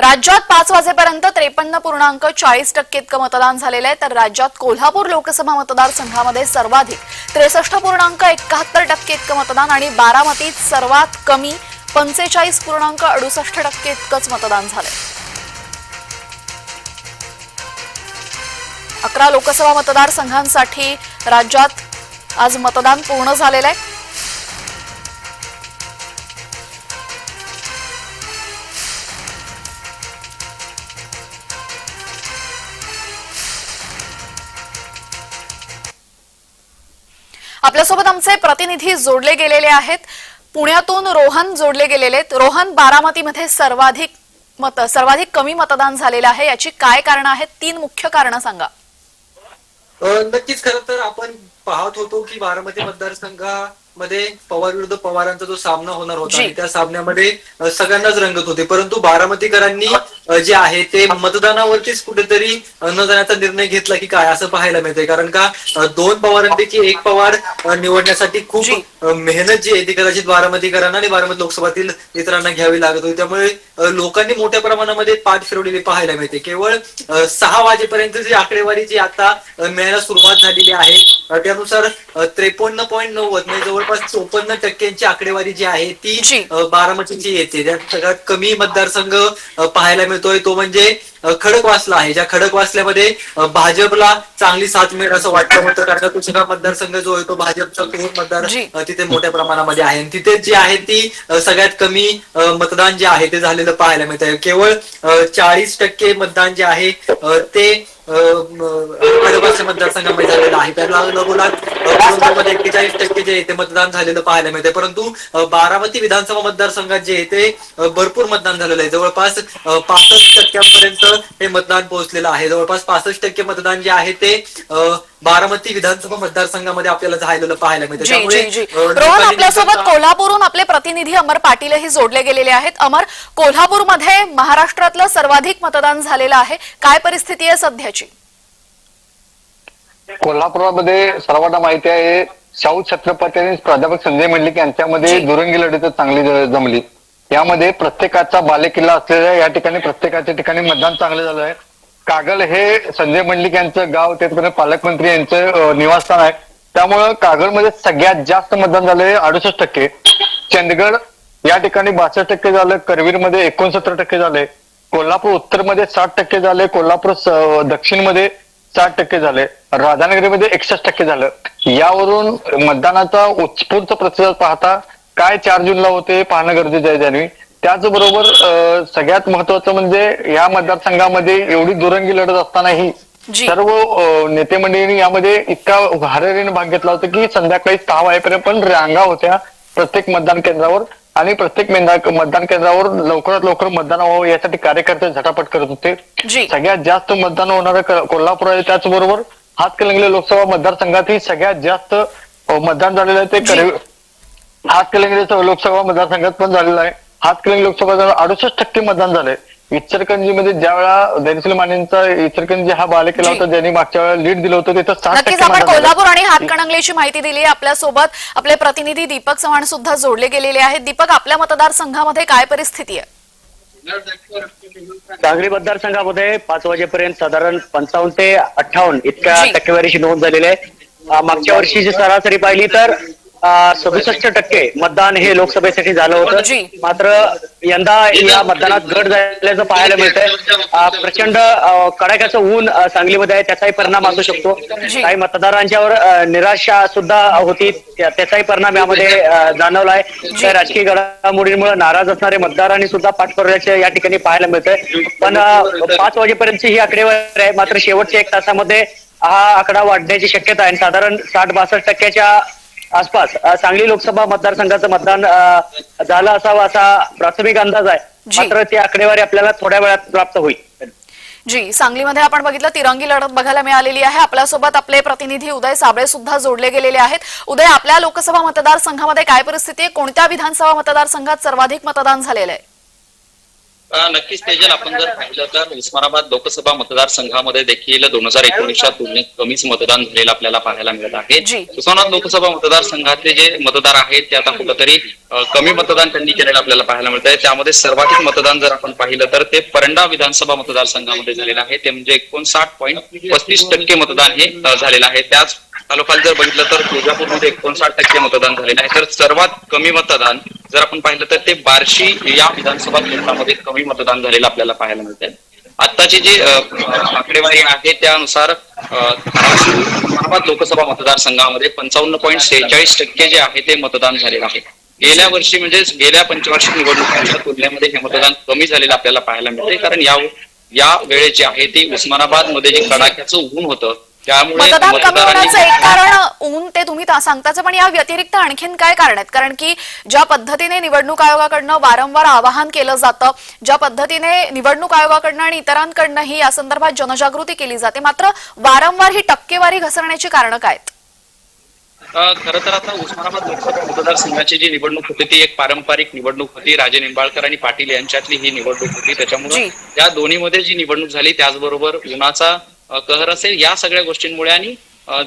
राज्यात पाच वाजेपर्यंत त्रेपन्न पूर्णांक चाळीस टक्के इतकं मतदान झालेलं आहे. तर राज्यात कोल्हापूर लोकसभा मतदारसंघामध्ये सर्वाधिक त्रेसष्ट पूर्णांक एकाहत्तर टक्के इतकं मतदान आणि बारामतीत सर्वात कमी पंचेचाळीस पूर्णांक अडुसष्ट टक्के इतकंच मतदान झालंय. अकरा लोकसभा मतदारसंघांसाठी राज्यात आज मतदान पूर्ण झालेलं आहे. आपल्यासोबत आमचे प्रतिनिधी जोडले गेलेले आहेत. पुण्यातून रोहन जोडले गेलेले आहेत. रोहन बारामतीमध्ये सर्वाधिक मत सर्वाधिक कमी मतदान झालेलं आहे. याची काय कारण आहेत? तीन मुख्य कारण सांगा. नक्कीच खरं तर आपण पाहत होतो की बारामती मतदारसंघामध्ये पवार विरुद्ध पवारांचा जो सामना होणार होता त्या सामन्यामध्ये सगळ्यांनाच रंगत होते. परंतु बारामतीकरांनी जे आहे ते मतदानावरतीच कुठेतरी न जाण्याचा निर्णय घेतला की काय असं पाहायला मिळतंय. कारण का दोन पवारांपैकी एक पवार निवडण्यासाठी खूप मेहनत जी आहे ती कदाचित बारामतीकरांना आणि बारामती लोकसभातील इतरांना घ्यावी लागत होती त्यामुळे लोकांनी मोठ्या प्रमाणामध्ये पाठ फिरवलेली पाहायला मिळते. केवळ सहा वाजेपर्यंत जी आकडेवारी जी आता मिळायला सुरुवात झालेली आहे त्यानुसार त्रेपन्न पॉईंट नव्वद म्हणजे जवळपास चोपन्न टक्क्यांची आकडेवारी जी आहे ती बारामतीची येते. त्यात सगळ्यात कमी मतदारसंघ पाहायला मिळतोय तो म्हणजे खडकवासला आहे. ज्या खडकवासल्यामध्ये भाजपला चांगली साथ मिळेल असं वाटतं. होतं कारण तो सगळा मतदारसंघ जो आहे तो भाजपचा कोण मतदार तिथे मोठ्या प्रमाणामध्ये आहे. आणि तिथे जे आहे ती सगळ्यात कमी मतदान जे आहे ते झालेलं पाहायला मिळत आहे केवळ चाळीस टक्के मतदान जे आहे ते खडकवासल्या मतदारसंघामध्ये झालेलं आहे. त्याला लगोलाग एक्केचाळीस टक्के जे ते मतदान झालेलं पाहायला मिळते परंतु बारामती विधानसभा मतदारसंघात जे आहे ते भरपूर मतदान झालेलं आहे. जवळपास पासष्ट टक्क्यांपर्यंत हे मतदान पोहोचलेलं आहे. जवळपास पासष्ट टक्के मतदान जे आहे ते बारामती विधानसभा मतदारसंघामध्ये आपल्याला झालेलं पाहायला मिळतं. त्यामुळे रोहन आपल्यासोबत कोल्हापूरहून आपले प्रतिनिधी अमर पाटीलही जोडले गेलेले आहेत. अमर कोल्हापूरमध्ये महाराष्ट्रातलं सर्वाधिक मतदान झालेलं आहे. काय परिस्थिती आहे सध्याची? कोल्हापुरामध्ये सर्वांना माहिती आहे शाहू छत्रपती आणि प्राध्यापक संजय मंडलिक यांच्यामध्ये. दुरंगी लढत चांगली जमली. यामध्ये प्रत्येकाचा बालेकिल्ला असलेल्या या ठिकाणी प्रत्येकाच्या ठिकाणी मतदान चांगलं झालं आहे. कागल हे संजय मंडलिक यांचं गाव त्याचप्रमाणे पालकमंत्री यांचं निवासस्थान आहे. त्यामुळं कागलमध्ये सगळ्यात जास्त मतदान झालंय अडुसष्ट टक्के. चंदगड या ठिकाणी बासष्ट टक्के झालं. करवीरमध्ये एकोणसत्तर टक्के झाले. कोल्हापूर उत्तरमध्ये साठ टक्के झाले. कोल्हापूर दक्षिणमध्ये साठ टक्के झाले. राधानगरीमध्ये एकसष्ट टक्के झालं. यावरून मतदानाचा उत्स्फूर्त प्रतिसाद पाहता काय चार जूनला होते हे पाहणं गरजेचं आहे त्यांनी त्याचबरोबर सगळ्यात महत्वाचं म्हणजे या मतदारसंघामध्ये एवढी दुरंगी लढत असतानाही. सर्व नेते मंडळींनी यामध्ये इतका हारेरीने भाग घेतला होता की संध्याकाळी सहा वाजेपर्यंत पण रांगा होत्या प्रत्येक मतदान केंद्रावर आणि प्रत्येक मतदान केंद्रावर लवकरात लवकर मतदान व्हावं यासाठी कार्यकर्ते झटापट करत होते. सगळ्यात जास्त मतदान होणारं कोल्हापूर आहे त्याचबरोबर हातकलंगले लोकसभा मतदारसंघातही सगळ्यात जास्त मतदान झालेलं आहे ते हातकलंगले लोकसभा मतदारसंघात पण झालेलं आहे हातकलंगले लोकसभा अडुसष्ट टक्के मतदान झालंय इचलकरंजीमध्ये ज्या वेळा धैर्यशील मानेंचा इचलकरंजी हा बालेकिल्ला जी. होता ज्यांनी मागच्या वेळा लीड दिलं होतं तिथं नक्कीच आपण. कोल्हापूर आणि हातकणंगलेची माहिती दिली आहे आपल्यासोबत आपले प्रतिनिधी दीपक चव्हाण सुद्धा जोडले गेलेले आहेत दीपक आपल्या मतदारसंघामध्ये काय परिस्थिती आहे सांगली मतदारसंघामध्ये पाच वाजेपर्यंत साधारण पंचावन्न ते अठ्ठावन्न इतक्या. टक्केवारीची नोंद झालेली आहे मागच्या वर्षीची सरासरी पाहिली तर सदुसष्ट टक्के मतदान हे लोकसभेसाठी झालं. होतं. मात्र यंदा या मतदानात घट झाल्याचं पाहायला मिळतंय. प्रचंड कडाक्याचं ऊन सांगलीमध्ये आहे त्याचाही परिणाम असू शकतो. काही मतदारांच्यावर निराशा सुद्धा होती. त्या- त्याचाही परिणाम यामध्ये जाणवला आहे. त्या राजकीय घडामोडींमुळे नाराज असणारे मतदारांनी सुद्धा पाठपुराव्याचे या ठिकाणी पाहायला मिळतंय. पण पाच वाजेपर्यंतची ही आकडेवारी आहे. मात्र शेवटच्या एक तासामध्ये हा आकडा वाढण्याची शक्यता आहे. आणि साधारण साठ बासष्ट टक्क्याच्या आसपास सांगली लोकसभा मतदारसंघाचं मतदान झालं असावं असा प्राथमिक अंदाज आहे. मात्र ती आकडेवारी आपल्याला थोड्या वेळात प्राप्त होईल. जी सांगलीमध्ये आपण बघितलं तिरंगी लढत बघायला मिळालेली आहे. आपल्यासोबत आपले प्रतिनिधी उदय साबळे सुद्धा जोडले गेलेले आहेत. उदय आपल्या लोकसभा मतदारसंघामध्ये काय परिस्थिती आहे? कोणत्या विधानसभा मतदारसंघात सर्वाधिक मतदान झालेलं आहे? नक्कीच तेजल आपण जर पाहिलं तर उस्मानाबाद लोकसभा मतदारसंघामध्ये देखील दोन हजार एकोणीसच्या तुलनेत कमीच मतदान झालेलं आपल्याला पाहायला मिळत आहे. उस्मानाबाद लोकसभा मतदारसंघातले जे मतदार आहेत ते आता कुठंतरी कमी मतदान त्यांनी केलेलं आपल्याला पाहायला मिळत आहे त्यामध्ये सर्वाधिक मतदान जर आपण पाहिलं तर ते परंडा विधानसभा मतदारसंघामध्ये झालेलं आहे. ते म्हणजे एकोणसाठ पॉईंट पस्तीस टक्के मतदान हे झालेलं आहे. त्याच तालुक्यात जर बघितलं तर तुळजापूरमध्ये एकोणसाठ टक्के मतदान झालेलं आहे. तर सर्वात कमी मतदान जर आपण पाहिलं तर ते बार्शी या विधानसभा क्षेत्रामध्ये कमी मतदान झालेलं आपल्याला पाहायला मिळत आहे आत्ताची जी आकडेवारी आहे त्यानुसार धाराशिव उस्मानाबाद लोकसभा मतदारसंघामध्ये पंचावन्न पॉईंट सेहेचाळीस टक्के जे आहे ते मतदान झालेलं आहे. गेल्या वर्षी म्हणजे गेल्या पंचवार्षिक निवडणुकांच्या तुलनेमध्ये हे मतदान कमी झालेलं आपल्याला पाहायला मिळते कारण या या वेळेची आहे ती उस्मानाबादमध्ये जे कडाक्याचं ऊन होतं त्यामुळे मतदान कमी होण्याचं एक कारण ऊन ते तुम्ही सांगताच पण या व्यतिरिक्त आणखीन काय कारण आहेत? कारण की ज्या पद्धतीने निवडणूक आयोगाकडनं वारंवार आवाहन केलं जातं ज्या पद्धतीने निवडणूक आयोगाकडनं आणि इतरांकडनंही या संदर्भात जनजागृती केली जाते मात्र वारंवार ही टक्केवारी घसरण्याची कारणं काय आहेत? खरं तर आता उस्मानाबाद लोकसभा मतदारसंघाची जी निवडणूक होती ती एक पारंपरिक निवडणूक होती. राजे निंबाळकर आणि पाटील यांच्यातली ही निवडणूक होती. त्याच्यामुळे जी. या दोन्हीमध्ये जी निवडणूक झाली त्याचबरोबर उन्हाचा कहर असेल या सगळ्या गोष्टींमुळे आणि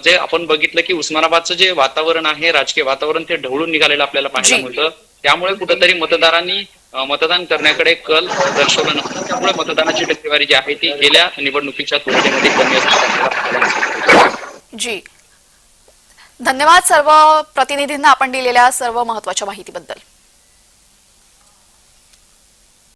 जे आपण बघितलं की उस्मानाबादचं जे वातावरण आहे राजकीय वातावरण ते ढवळून निघालेलं आपल्याला पाहायला. मिळतं त्यामुळे कुठंतरी मतदारांनी मतदान करण्याकडे कल दर्शवलं नव्हतं त्यामुळे मतदानाची टक्केवारी जी आहे ती गेल्या निवडणुकीच्या तुलनेमध्ये कमी मिळतं. जी धन्यवाद सर्व प्रतिनिधींना आपण दिलेल्या सर्व महत्त्वाच्या माहितीबद्दल